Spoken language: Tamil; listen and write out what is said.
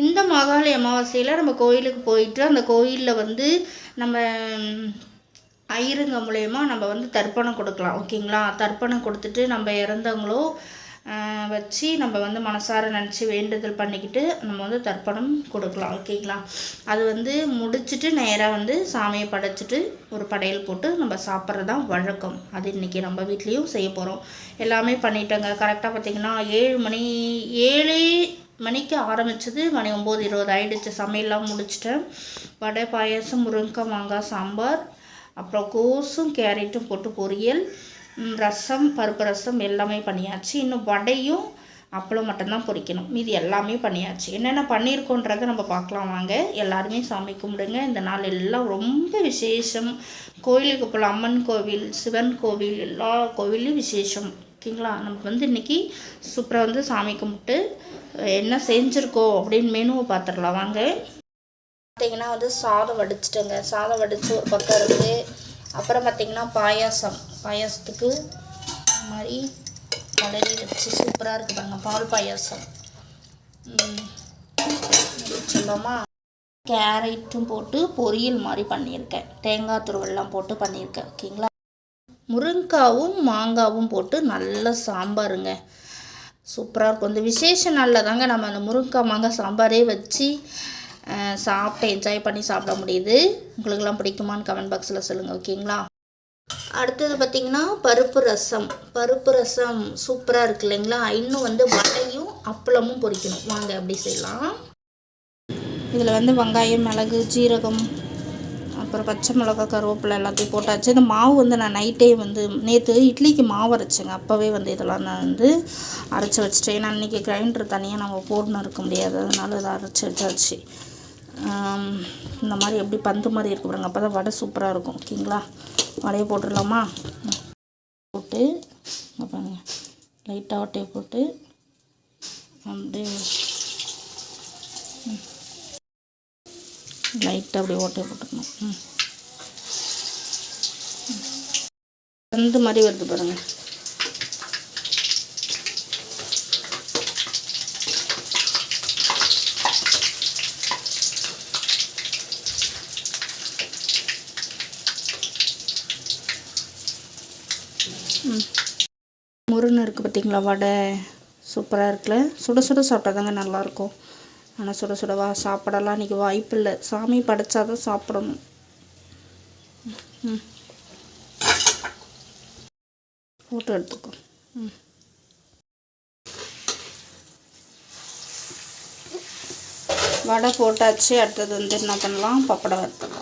இந்த மாகாளி அமாவாசையில் நம்ம கோயிலுக்கு போயிட்டு அந்த கோயிலில் வந்து நம்ம ம், ஐயருங்க மூலயமா நம்ம வந்து தர்ப்பணம் கொடுக்கலாம் ஓகேங்களா? தர்ப்பணம் கொடுத்துட்டு நம்ம இறந்தவங்களோ வச்சு நம்ம வந்து மனசார நினச்சி வேண்டுதல் பண்ணிக்கிட்டு நம்ம வந்து தர்ப்பணம் கொடுக்கலாம் ஓகேங்களா? அது வந்து முடிச்சுட்டு நேராக வந்து சாமியை படைச்சிட்டு ஒரு படையல் போட்டு நம்ம சாப்பிட்றது தான் வழக்கம். அது இன்றைக்கி நம்ம வீட்லேயும் செய்ய போகிறோம் எல்லாமே பண்ணிட்டேங்க. கரெக்டாக பார்த்திங்கன்னா ஏழு மணி ஏழு மணிக்கு ஆரம்பிச்சது. மணி ஒம்பது இருபது ஆகிடுச்சு சமையல்லாம் முடிச்சிட்டேன் வடை பாயாசம் முருங்கக்காய் மாங்காய் சாம்பார் அப்புறம் கோஸும் கேரட்டும் போட்டு பொரியல் ரசம் பருப்பு ரசம் எல்லாமே பண்ணியாச்சு. இன்னும் வடையும் அப்பளம் மட்டும்தான் பொரிக்கணும் மீதி எல்லாமே பண்ணியாச்சு. என்னென்ன பண்ணியிருக்கோன்றதை நம்ம பார்க்கலாம் வாங்க. எல்லாருமே சாமி கும்பிடுங்க. இந்த நாள் எல்லாம் ரொம்ப விசேஷம். கோயிலுக்கு போகலாம். அம்மன் கோவில் சிவன் கோவில் எல்லா கோவிலையும் விசேஷம். ஓகேங்களா? நம்ம வந்து இன்றைக்கி சூப்பராக வந்து சாமி கும்பிட்டு என்ன செஞ்சுருக்கோம் அப்படின்னு மெனுவை பார்த்துடலாம். வாங்க. பார்த்தீங்கன்னா வந்து சாதம் வடிச்சிட்டேங்க. சாதம் வடித்து ஒரு பக்கம் இருக்குது அப்புறம் பார்த்தீங்கன்னா பாயாசம். பாயாசத்துக்கு இந்த மாதிரி கலரி வச்சு சூப்பராக இருக்குது பாருங்க. பால் பாயாசம். ம், சொல்லாமா கேரட்டும் போட்டு பொரியல் மாதிரி பண்ணியிருக்கேன். தேங்காய் துருவெல்லாம் போட்டு பண்ணியிருக்கேன். ஓகேங்களா? முருங்காவும் மாங்காவும் போட்டு நல்ல சாம்பாருங்க. சூப்பராக இருக்கும். இந்த விசேஷ நாளில் தாங்க நம்ம அந்த முருங்கை மாங்காய் சாம்பாரே வச்சு சாப்பிட்டு என்ஜாய் பண்ணி சாப்பிட முடியுது. உங்களுக்கெல்லாம் பிடிக்குமான்னு கமெண்ட் பாக்ஸில் சொல்லுங்கள் ஓகேங்களா அடுத்தது பார்த்திங்கன்னா பருப்பு ரசம். பருப்பு ரசம் சூப்பராக இருக்கு இல்லைங்களா? இன்னும் வந்து வடையும் அப்பளமும் பொரிக்கணும். வாங்க அப்படி செய்யலாம். இதில் வந்து வெங்காயம் மிளகு ஜீரகம் அப்புறம் பச்சை மிளகா கருவேப்பிலை எல்லாத்தையும் போட்டாச்சு. இந்த மாவு வந்து நான் நைட்டே வந்து நேற்று இட்லிக்கு மாவு அரைச்சேங்க. அப்போவே வந்து இதெல்லாம் நான் வந்து அரைச்சி வச்சுட்டேன். ஏன்னா இன்றைக்கி கிரைண்டர் தனியாக நம்ம போடணும் இருக்க முடியாது. அதனால இதை அரைச்சி வச்சாச்சு. இந்த மாதிரி எப்படி பந்து மாதிரி இருக்கு பாருங்க. அப்போ தான் வடை சூப்பராக இருக்கும். ஓகேங்களா? வடையை போட்டுடலாமா? போட்டு பாருங்க. லைட்டாக வட்டையை போட்டு அப்படியே லைட்டாக அப்படியே ஓட்டையை போட்டுக்கணும். ம். வந்து மாதிரி வருது பாருங்க. ம். முருன்னு இருக்குது பார்த்தீங்களா வடை. சூப்பராக இருக்குல்ல. சுட சுட சாப்பிட்டா தாங்க நல்லாயிருக்கும். ஆனால் சுட சுடவா சாப்பிடலாம். இன்றைக்கி வாய்ப்பு இல்லை. சாமி படைச்சாதான் சாப்பிடணும். ம். ஃபோட்டோ எடுத்துக்கோ. ம். வடை போட்டாச்சு. அடுத்தது வந்து என்ன பண்ணலாம்? பப்படம் வறுத்தலாம்